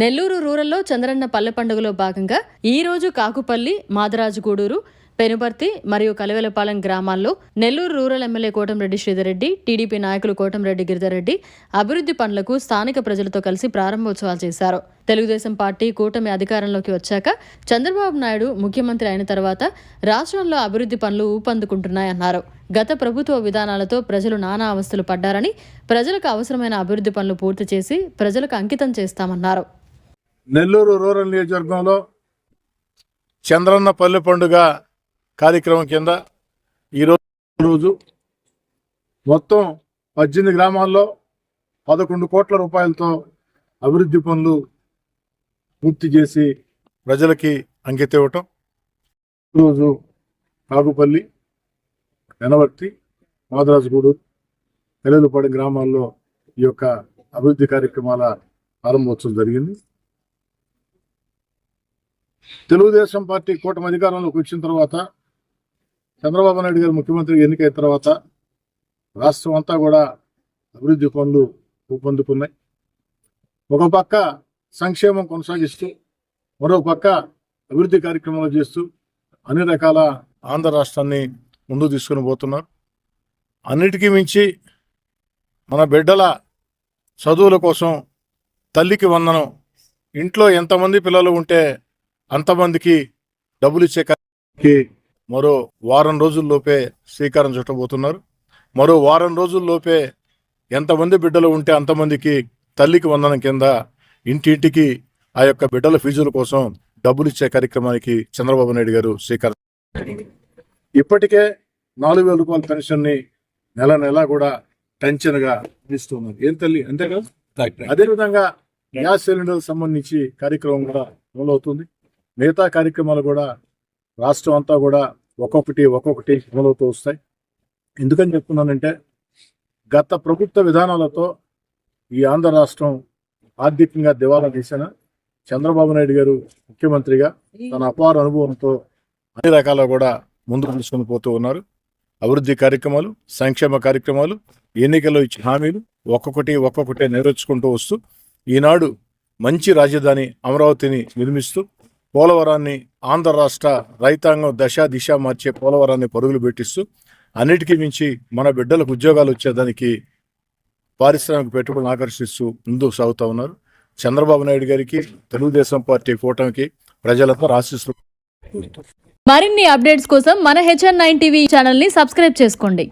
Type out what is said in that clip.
నెల్లూరు రూరల్లో చంద్రన్న పల్లె పండుగలో భాగంగా ఈ రోజు కాకుపల్లి మాదరాజుగూడూరు పెనుపర్తి మరియు కలవెలపాలెం గ్రామాల్లో Nellore rural MLA Kotamreddy Sridhar Reddy TDP నాయకులు కోటంరెడ్డి గిరిధర్రెడ్డి అభివృద్ధి పనులకు స్థానిక ప్రజలతో కలిసి ప్రారంభోత్సవాలు చేశారు. తెలుగుదేశం పార్టీ కూటమి అధికారంలోకి వచ్చాక చంద్రబాబు నాయుడు ముఖ్యమంత్రి అయిన తర్వాత రాష్ట్రంలో అభివృద్ధి పనులు ఊపందుకుంటున్నాయన్నారు గత ప్రభుత్వ విధానాలతో ప్రజలు నానా అవస్థలు పడ్డారని ప్రజలకు అవసరమైన అభివృద్ధి పనులు పూర్తి చేసి ప్రజలకు అంకితం చేస్తామన్నారు. నెల్లూరు రూరల్ నియోజకవర్గంలో చంద్రన్న పల్లె పండుగ కార్యక్రమం కింద ఈరోజు రోజు మొత్తం పద్దెనిమిది గ్రామాల్లో పదకొండు కోట్ల రూపాయలతో అభివృద్ధి పనులు పూర్తి చేసి ప్రజలకి అంకితం ఇవ్వటం. ఈరోజు కాగుపల్లి వెనవర్తి మాదరాజుగూడు నెల్లూరుపాడు గ్రామాల్లో ఈ యొక్క అభివృద్ధి కార్యక్రమాల ప్రారంభోత్సవం జరిగింది. తెలుగుదేశం పార్టీ కూటమి అధికారంలోకి వచ్చిన తర్వాత చంద్రబాబు నాయుడు గారు ముఖ్యమంత్రి ఎన్నికైన తర్వాత రాష్ట్రం అంతా కూడా అభివృద్ధి పనులు ఊపందుకున్నాయి ఒక పక్క సంక్షేమం కొనసాగిస్తూ మరో పక్క అభివృద్ధి కార్యక్రమాలు చేస్తూ అన్ని రకాల ఆంధ్ర రాష్ట్రాన్ని ముందుకు తీసుకుని పోతున్నారు. అన్నిటికీ మించి మన బిడ్డల చదువుల కోసం తల్లికి వందనం ఇంట్లో ఎంతమంది పిల్లలు ఉంటే అంతమందికి డబ్బులు ఇచ్చే కార్యక్రమానికి మరో వారం రోజుల్లోపే శ్రీకారం చుట్టబోతున్నారు. మరో వారం రోజుల్లోపే ఎంతమంది బిడ్డలు ఉంటే అంతమందికి తల్లికి వందనం కింద ఇంటింటికి ఆ యొక్క బిడ్డల ఫీజుల కోసం డబ్బులు ఇచ్చే కార్యక్రమానికి చంద్రబాబు నాయుడు గారు శ్రీకారం ఇప్పటికే నాలుగు వేల రూపాయల పెన్షన్ని నెల నెల కూడా టెన్షన్గా ఇస్తున్నారు ఏం తల్లి? అంతే కదా? అదేవిధంగా గ్యాస్ సిలిండర్ సంబంధించి కార్యక్రమం కూడా అమలవుతుంది. మిగతా కార్యక్రమాలు కూడా రాష్ట్రం అంతా కూడా ఒక్కొక్కటి ఒక్కొక్కటి అమలవుతూ వస్తాయి. ఎందుకని చెప్తున్నానంటే గత ప్రభుత్వ విధానాలతో ఈ ఆంధ్ర రాష్ట్రం ఆర్థికంగా దివాలా తీసిన చంద్రబాబు నాయుడు గారు ముఖ్యమంత్రిగా తన అపార అనుభవంతో అన్ని రకాల కూడా ముందుకు తీసుకొని పోతూ ఉన్నారు. అభివృద్ధి కార్యక్రమాలు సంక్షేమ కార్యక్రమాలు ఎన్నికల్లో ఇచ్చిన హామీలు ఒక్కొక్కటి ఒక్కొక్కటి నెరవేర్చుకుంటూ వస్తూ ఈనాడు మంచి రాజధాని అమరావతిని నిర్మిస్తూ పోలవరాన్ని ఆంధ్ర రాష్ట్ర రైతాంగం దశ దిశ మార్చే పోలవరాన్ని పరుగులు పెట్టిస్తూ అన్నిటికీ మించి మన బిడ్డలకు ఉద్యోగాలు వచ్చేదానికి పారిశ్రామిక పెట్టుబడులు ఆకర్షిస్తూ ముందుకు సాగుతూ ఉన్నారు. చంద్రబాబు నాయుడు గారికి తెలుగుదేశం పార్టీ కూటమికి ప్రజలంతా ఆశిస్తూ మరిన్ని అప్డేట్స్ కోసం మన హెచ్ఎన్ నైన్ టీవీ ఛానల్ని సబ్స్క్రైబ్ చేసుకోండి.